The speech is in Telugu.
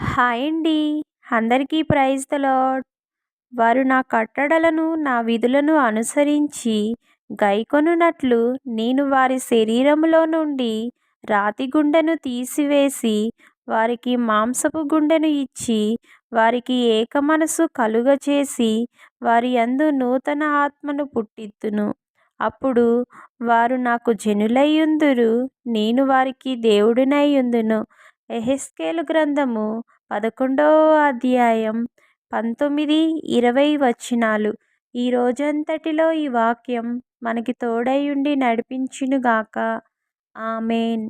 హాయ్ అండి. అందరికీ ప్రైజ్ తలాడ్ వారు నా కట్టడలను నా విధులను అనుసరించి గైకొనున్నట్లు నేను వారి శరీరములో నుండి రాతి గుండెను తీసివేసి వారికి మాంసపు గుండెను ఇచ్చి వారికి ఏక మనసు కలుగచేసి వారి అందు నూతన ఆత్మను పుట్టిత్తును. అప్పుడు వారు నాకు జనులయ్యుందురు నేను వారికి దేవుడినయ్యుందును ఎహెస్కేలు గ్రంథము పదకొండవ అధ్యాయం పంతొమ్మిది ఇరవై వచనాలు. ఈ రోజంతటిలో ఈ వాక్యం మనకి తోడై ఉండి నడిపించునుగాక. ఆమెన్.